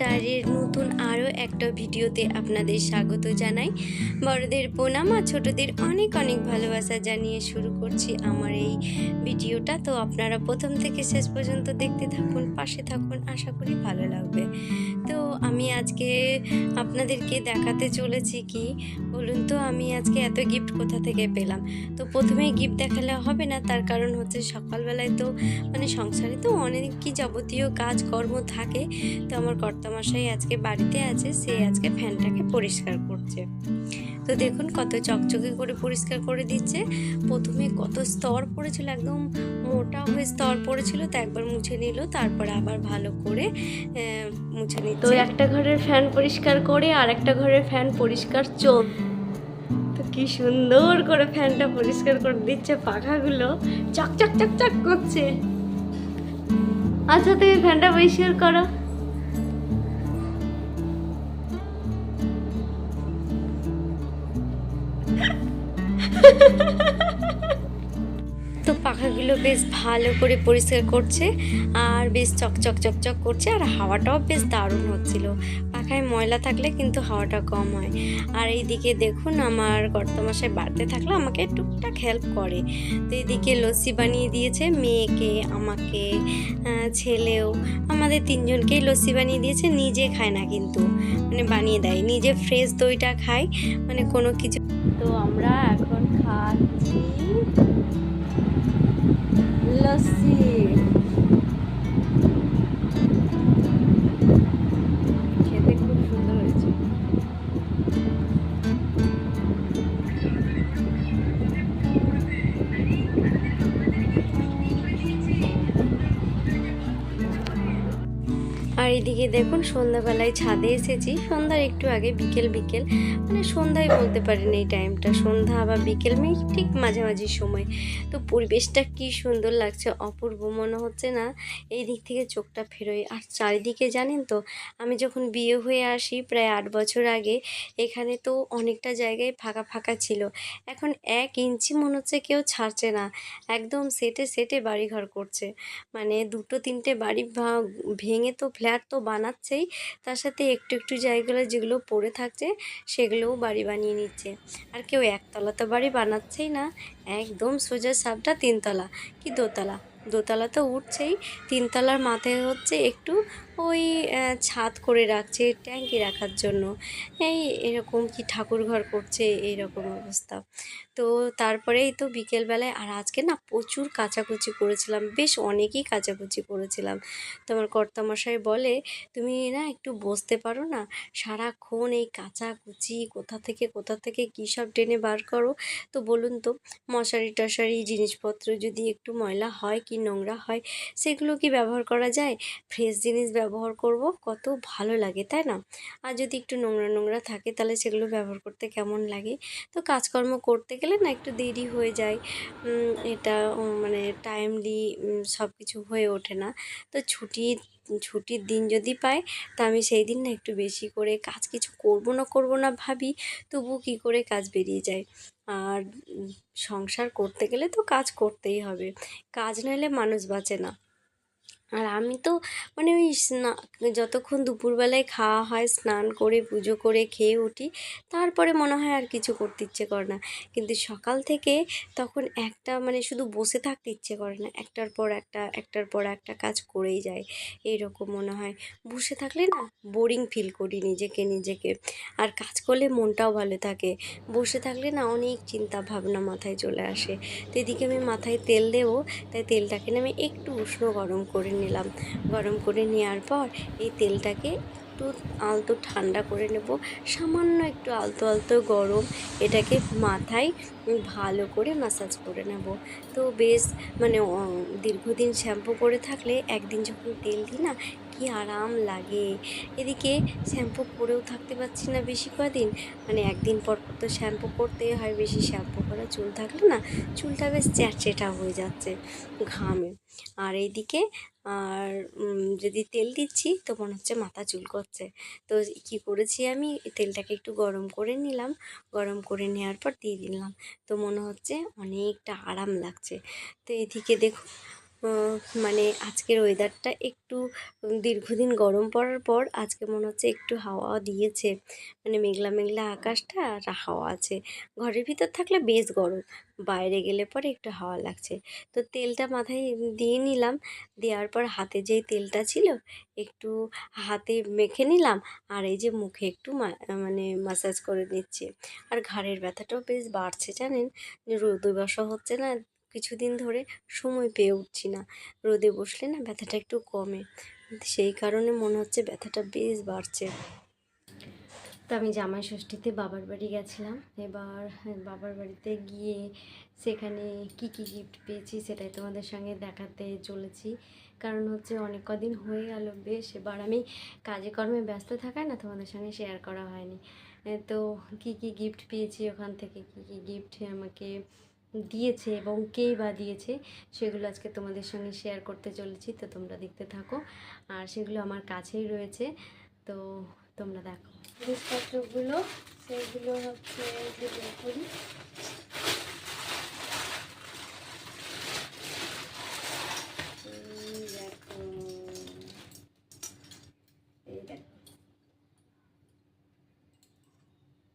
ডায়েরির ভিডিওতে আপনাদের স্বাগত জানাই। বড়দের প্রণাম আর ছোটদের অনেক অনেক ভালোবাসা জানিয়ে শুরু করছি আমার এই ভিডিওটা। তো আপনারা প্রথম থেকে শেষ পর্যন্ত দেখতে থাকুন, পাশে থাকুন, আশা করি ভালো লাগবে। তো আমি আজকে আপনাদেরকে দেখাতে চলেছি কি? বলুন তো, আমি আজকে এত গিফট কোথা থেকে পেলাম? তো প্রথমে গিফট দেখালে হবে না, তার কারণ হচ্ছে সকালবেলায় তো মানে সংসারে তো অনেক কি যাবতীয় কাজকর্ম থাকে। তো আমার কর্তামশাই আজকে বাড়িতে আছে, সে আজকে ফ্যানটাকে পরিষ্কার করছে। তো দেখুন কত চকচকে করে পরিষ্কার করে দিচ্ছে। প্রথমে কত স্তর পড়েছিল একদম মোটা হয়ে স্তর পড়েছিল তো একবার মুছে নিল তারপর আবার ভালো করে মুছে নিচ্ছে। তো একটা ঘরের ফ্যান পরিষ্কার করে আর একটা ঘরের ফ্যান পরিষ্কার চোখ। তো কি সুন্দর করে ফ্যানটা পরিষ্কার করে দিচ্ছে পাখাগুলো। চক চক চক চক করছে। আচ্ছা তুমি ফ্যানটা পরিষ্কার করো। তো পাখাগুলো বেশ ভালো করে পরিষ্কার করছে আর বেশ চকচক চকচক করছে আর হাওয়াটাও বেশ দারুণ হচ্ছিল। পাখায় ময়লা থাকলে কিন্তু হাওয়াটা কম হয়। আর এইদিকে দেখুন আমার কর্তামশাই বাড়িতে থাকলে আমাকে টুকটাক হেল্প করে। তো এইদিকে লস্যি বানিয়ে দিয়েছে, মেয়েকে, আমাকে ছেলেও। আমাদের তিনজনকেই লস্যি বানিয়ে দিয়েছে, নিজে খায় না কিন্তু। মানে বানিয়ে দেয়, নিজে ফ্রেশ দইটা খায়। মানে কোনো কিছু তো আমরা এখন দেখুন, সন্ধ্যাবেলায় ছাদে এসেছি। সন্ধ্যার একটু আগে বিকেল বিকেল। মানে সন্ধ্যায় বলতে পারেন এই টাইমটা সন্ধ্যা বা বিকেল মানে ঠিক মাঝামাঝি সময়। তো পরিবেশটা কি সুন্দর লাগছে, অপূর্ব মনে হচ্ছে না? এই দিক থেকে চোখটা ফেরোয়। আর চারিদিকে জানেন তো, আমি যখন বিয়ে হয়ে আসি প্রায় আট বছর আগে, এখানে তো অনেকটা জায়গায় ফাঁকা ফাঁকা ছিল। এখন এক ইঞ্চি মনে হচ্ছে কেউ ছাড়ছে না। একদম সেটে সেটে বাড়িঘর করছে। মানে দুটো তিনটে বাড়ি ভেঙে তো ফ্ল্যাট তো বানাচ্ছেই। তার সাথে একটু একটু জায়গাগুলো যেগুলো পড়ে থাকছে, সেগুলোও বাড়ি বানিয়ে নিচ্ছে। আর কেউ একতলা তো বাড়ি বানাচ্ছেই না। একদম সোজা সাপটা তিনতলা, কি দোতলা? দোতলা তো উঠছেই। তিনতলার মাথায় হচ্ছে একটু ওই ছাদ করে রাখছে, ট্যাঙ্কি রাখার জন্য। এই এরকম কি ঠাকুর ঘর করছে, এইরকম অবস্থা। তো তারপরেই তো বিকেলবেলায়, আর আজকে না প্রচুর কাচাকুচি করেছিলাম, বেশ অনেকই কাচাকুচি করেছিলাম। তোমার কর্তামশাই বলে, তুমি না একটু বসতে পারো না, সারাক্ষণ এই কাচাকুচি, কোথা থেকে কোথা থেকে, কী সব টেনে বার করো? তো বলুন তো, মশারি টশারি, জিনিসপত্র যদি একটু ময়লা হয়, কি নোংরা হয়, সেগুলো কি ব্যবহার করা যায়? ফ্রেশ জিনিস ব্যবহার করব, কত ভালো লাগে, তাই না? আর যদি একটু নোংরা নোংরা থাকে, তাহলে সেগুলো ব্যবহার করতে কেমন লাগে? তো কাজকর্ম করতে গেলে না একটু দেরি হয়ে যায়। এটা মানে টাইমলি সব কিছু হয়ে ওঠে না। তো ছুটি, ছুটির দিন যদি পাই, তা আমি সেই দিন না একটু বেশি করে কাজ কিছু করব না করব না ভাবি তবু কী করে কাজ বেরিয়ে যায়? আর সংসার করতে গেলে তো কাজ করতেই হবে। কাজ নইলে মানুষ বাঁচে না। আর আমি তো মানে ওই স্না, যতক্ষণ দুপুরবেলায় খাওয়া হয়, স্নান করে, পুজো করে খেয়ে উঠি, তারপরে মনে হয় আর কিছু করতে ইচ্ছে করে না। কিন্তু সকাল থেকে তখন একটা মানে শুধু বসে থাকতে ইচ্ছে করে না, একটার পর একটা, একটার পর একটা কাজ করেই যায়। এইরকম মনে হয়। বসে থাকলে না বোরিং ফিল করি নিজেকে নিজেকে। আর কাজ করলে মনটাও ভালো থাকে। বসে থাকলে না অনেক চিন্তা ভাবনা মাথায় চলে আসে। তো এদিকে আমি মাথায় তেল দেবো, তাই তেলটাকে আমি একটু উষ্ণ গরম করে নিলাম। গরম করে নেওয়ার পর এই তেলটাকে একটু আলতো ঠান্ডা করে নেব। সামান্য একটু আলতো আলতো গরম এটাকে মাথায় ভালো করে ম্যাসাজ করে নেব। তো বেশ মানে দীর্ঘদিন শ্যাম্পু করে থাকলে একদিন যখন তেল দিই না কি আরাম লাগে। এদিকে শ্যাম্পু করেও থাকতে পারছি না বেশি কদিন মানে একদিন পর পর তো শ্যাম্পু করতেই হয়, বেশি শ্যাম্পু করা চুল থাকলে না চুলটা বেশ চ্যাটচেটা হয়ে যাচ্ছে ঘামে। আর এইদিকে আর যদি তেল দিচ্ছি তো মনে হচ্ছে মাথা চুল করছে। তো কি করেছি আমি? তেলটাকে একটু গরম করে নিলাম। গরম করে নেওয়ার পর দিয়ে দিলাম। তো মনে হচ্ছে অনেকটা আরাম লাগছে। তো এদিকে দেখুন মানে আজকের ওয়েদারটা একটু দীর্ঘদিন গরম পড়ার পর আজকে মনে হচ্ছে একটু হাওয়া দিয়েছে। মানে মেঘলা মেঘলা আকাশটা আর হাওয়া আছে। ঘরের ভিতর থাকলে বেশ গরম, বাইরে গেলে পরে একটু হাওয়া লাগছে। তো তেলটা মাথায় দিয়ে নিলাম, দেওয়ার পর হাতে যেই তেলটা ছিল, একটু হাতে মেখে নিলাম, আর এই যে মুখে একটু মানে মাসাজ করে নিচ্ছে। আর ঘাড়ের ব্যথাটাও বেশ বাড়ছে, জানেন? রোদে বসা হচ্ছে না কিছুদিন ধরে সময় পেয়ে উঠছি না। রোদে বসলে না ব্যথাটা একটু কমে। সেই কারণে মনে হচ্ছে ব্যথাটা বেশ বাড়ছে। তো আমি জামাই ষষ্ঠীতে বাবার বাড়ি গেছিলাম। এবার, বাবার বাড়িতে গিয়ে সেখানে কি কি গিফট পেয়েছি সেটাই তোমাদের সঙ্গে দেখাতে চলেছি। কারণ হচ্ছে অনেক কদিন হয়ে গেল, বেশ। এবার আমি কাজে কর্মে ব্যস্ত থাকায় না তোমাদের সঙ্গে শেয়ার করা হয়নি। তো কি কি গিফট পেয়েছি ওখান থেকে? কি কি গিফট আমাকে দিয়েছে এবং কেই বা দিয়েছে, সেগুলো আজকে তোমাদের সঙ্গে শেয়ার করতে চলেছি, তো তোমরা দেখতে থাকো। আর সেগুলো আমার কাছেই রয়েছে, তো তোমরা দেখো। জিনিসপত্রগুলো, সেগুলো হচ্ছে করি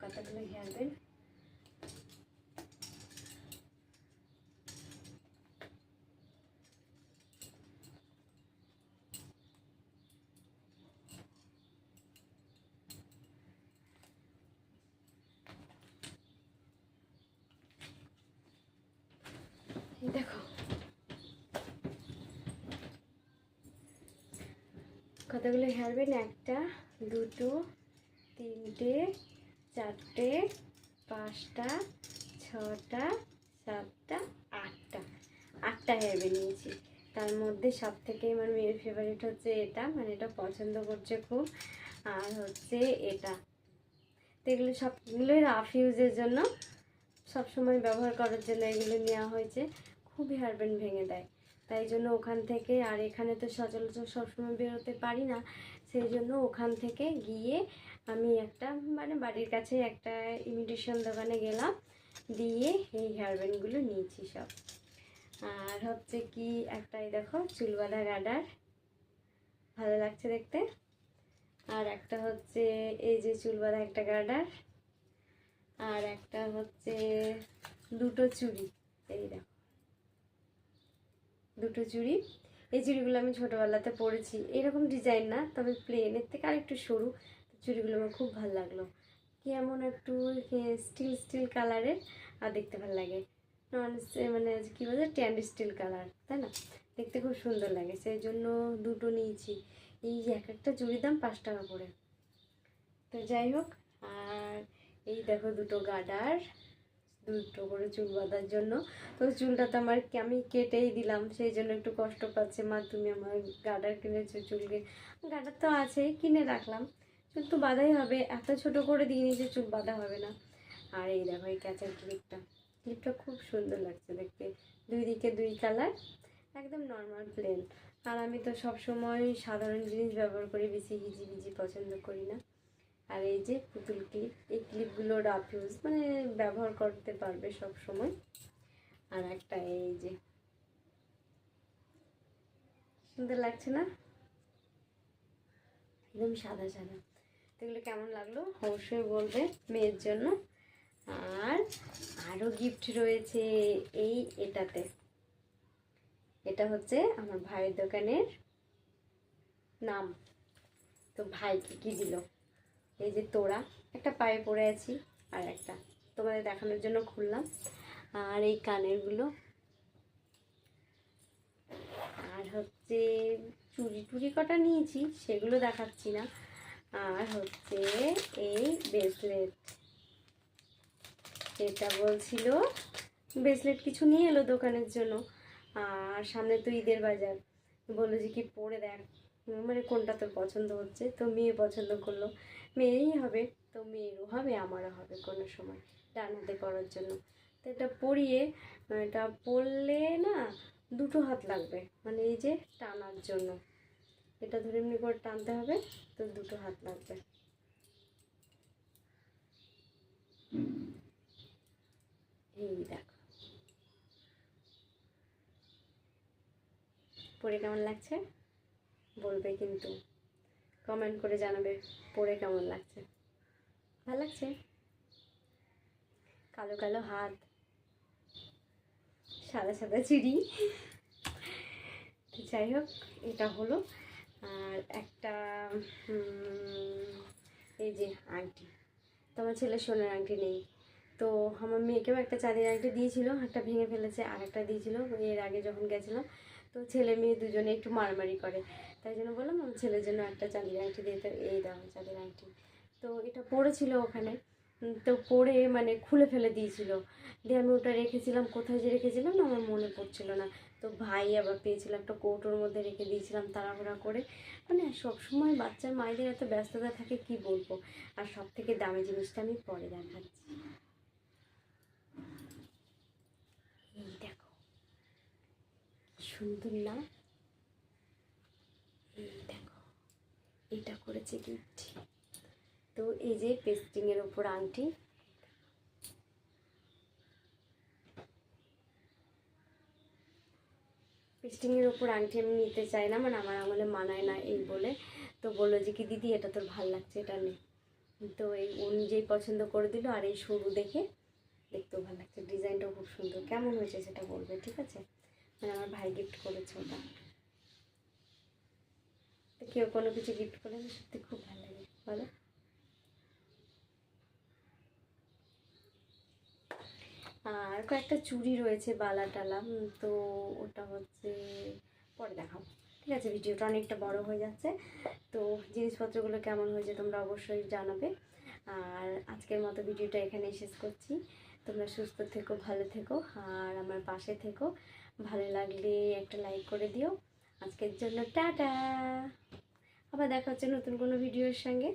কতগুলো হেয়ার এই দেখো কতগুলো হেয়ার ব্যান্ড একটা, দুটো, তিনটে, চারটে, পাঁচটা, ছটা, সাতটা, আটটা। আটটা হেয়ার ব্যান্ড নিয়েছি। তার মধ্যে সব থেকে আমার মেয়ের ফেভারিট হচ্ছে এটা মানে এটা পছন্দ করছে খুব। আর হচ্ছে এটা। তো এগুলো সবগুলোই রাফ ইউজের জন্য সব সময় ব্যবহার করার জন্য এগুলো নেওয়া হয়েছে। খুবই হেয়ার ব্যান্ড ভেঙে দেয়। তাই জন্য ওখান থেকে, আর এখানে তো সচরাচর সবসময় বেরোতে পারি না, সেই জন্য ওখান থেকে গিয়ে আমি একটা মানে বাড়ির কাছে একটা ইমিটেশন দোকানে গেলাম, দিয়ে এই হেয়ার ব্যান্ডগুলো নিয়েছি সব। আর হচ্ছে কি, একটাই দেখো চুল বাঁধা গার্ডার ভালো লাগছে দেখতে? আর একটা হচ্ছে, এই যে চুল বাঁধা একটা গার্ডার আর একটা হচ্ছে দুটো চুড়ি, এই দেখো। দুটো চুড়ি এই চুড়িগুলো আমি ছোটোবেলাতে পরেছি। এরকম ডিজাইন না, তবে প্লেনের থেকে আর একটু সরু। চুড়িগুলো আমার খুব ভালো লাগল। কেমন একটু স্টিল স্টিল কালারের আর দেখতে ভালো লাগে। নন মানে কী বলছে ট্যান্ড স্টিল কালার তাই না? দেখতে খুব সুন্দর লাগে। সেই জন্য দুটো নিয়েছি। এই এক একটা চুড়ির দাম পাঁচ টাকা করে। তো যাই হোক, আর এই দেখো দুটো গার্ডার দুটো করে চুল বাঁধার জন্য। তো চুলটা তো আমার আমি কেটেই দিলাম, সেই জন্য একটু কষ্ট পাচ্ছে। মা, তুমি আমার গার্ডার কিনেছো চুলকে। গার্ডার তো আছেই কিনে রাখলাম। চুল তো বাঁধাই হবে, এত ছোট করে দিয়ে নিয়েছে চুল বাঁধা হবে না। আর এই দেখো, এই ক্যাচার ক্লিপটা ক্লিপটা খুব সুন্দর লাগছে দেখতে। দুই দিকে দুই কালার, একদম নর্মাল প্লেন আর আমি তো সব সময় সাধারণ জিনিস ব্যবহার করি, বেশি হিজি বিজি পছন্দ করি না। আর এই যে পুতুল ক্লিপ এই ক্লিপগুলো রাফ ইউজ মানে ব্যবহার করতে পারবে সব সময় আর একটা এই যে, সুন্দর লাগছে না? একদম সাদা সাদা। এগুলো কেমন লাগল? অবশ্যই বলবে মেয়ের জন্য। আর আরও গিফট রয়েছে এই এটাতে। এটা হচ্ছে আমার ভাইয়ের দোকানের নাম। তো ভাইকে কি দিল? এই যে তোড়া, একটা পায়ে পরে আছি আর একটা। তোমাদের দেখানোর জন্য খুললাম। আর এই কানেরগুলো। আর হচ্ছে চুরি টুরি কটা নিয়েছি, সেগুলো দেখাচ্ছি না। আর হচ্ছে এই ব্রেসলেট এটা বলছিল ব্রেসলেট কিছু নিয়ে এলো দোকানের জন্য। আর সামনে তো ঈদের বাজার। বলল যে কি পরে দেখ। মানে কোনটা তোর পছন্দ হচ্ছে? তো মেয়ে পছন্দ করল। মেয়েই হবে, তো মেয়েরও হবে, আমারও হবে কোনো সময় ডান করার জন্য। তো এটা পরিয়ে এটা পরলে না দুটো হাত লাগবে মানে এই যে টানার জন্য। এটা ধরে এমনি করে টানতে হবে, তো দুটো হাত লাগবে। এই দেখো। পরে কেমন লাগছে? বলবে কিন্তু। কমেন্ট করে জানাবে পরে কেমন লাগছে? ভালো লাগছে? কালো কালো হাত, সাদা সাদা চিড়ি। তো যাই হোক, এটা হলো। আর একটা এই যে আংটি। তোমার ছেলে সোনার আংটি নেই। তো আমার মেয়েকেও একটা চাঁদের আংটি দিয়েছিল, একটা ভেঙে ফেলেছে আর একটা দিয়েছিল। এর আগে যখন গেছিলাম, তো ছেলে মেয়ে দুজনে একটু মারামারি করে। তাই জন্য বললাম, আমার ছেলের জন্য একটা চাঁদের আংটি দিতে এই দাও চাঁদের আংটি। তো এটা পড়েছিল ওখানে। তো পড়ে মানে খুলে ফেলে দিয়েছিল। দিয়ে আমি ওটা রেখেছিলাম। কোথায় যে রেখেছিলাম আমার মনে পড়ছিল না। তো ভাই আবার পেয়েছিল একটা কৌটোর মধ্যে রেখে দিয়েছিলাম তাড়াহুড়া করে। মানে সবসময় বাচ্চার মায়েদের এত ব্যস্ততা থাকে, কি বলব? আর সব থেকে দামি জিনিসটা আমি পরে দেখাচ্ছি। দেখো সুন্দর না এই দেখো এটা করেছে গিফট তো এই যে পেস্টিং এর উপর আংটি। পেস্টিং এর উপর আংটি আমি নিতে চাই না মানে আমার আঙুলে মানায় না এই বলে। তো বলল যে, কি দিদি, এটা তোর ভালো লাগছে, এটা নে। তো এই নিজেই পছন্দ করে দিল, আর এই সরু দেখে দেখতেও ভালো লাগছে। ডিজাইনটাও খুব সুন্দর। কেমন হয়েছে সেটা বলবে, ঠিক আছে? মানে আমার ভাই গিফট করেছে ওটা। তো কেউ কোনো কিছু গিফট করলে সত্যি খুব ভালো লাগে, বলো। আর কয়েকটা চুড়ি রয়েছে, বালা টালা তো ওটা হচ্ছে, পরে দেখাবো। ঠিক আছে, ভিডিওটা অনেকটা বড় হয়ে যাচ্ছে। তো জিনিসপত্রগুলো কেমন হয়েছে তোমরা অবশ্যই জানাবে। আর আজকের মতো ভিডিওটা এখানে শেষ করছি। তোমরা সুস্থ থেকো, ভালো থেকো, আর আমার পাশে থেকো। ভালো লাগলে একটা লাইক করে দিও। আজকের জন্য টাটা। আবার দেখা হচ্ছে নতুন কোনো ভিডিওর সঙ্গে।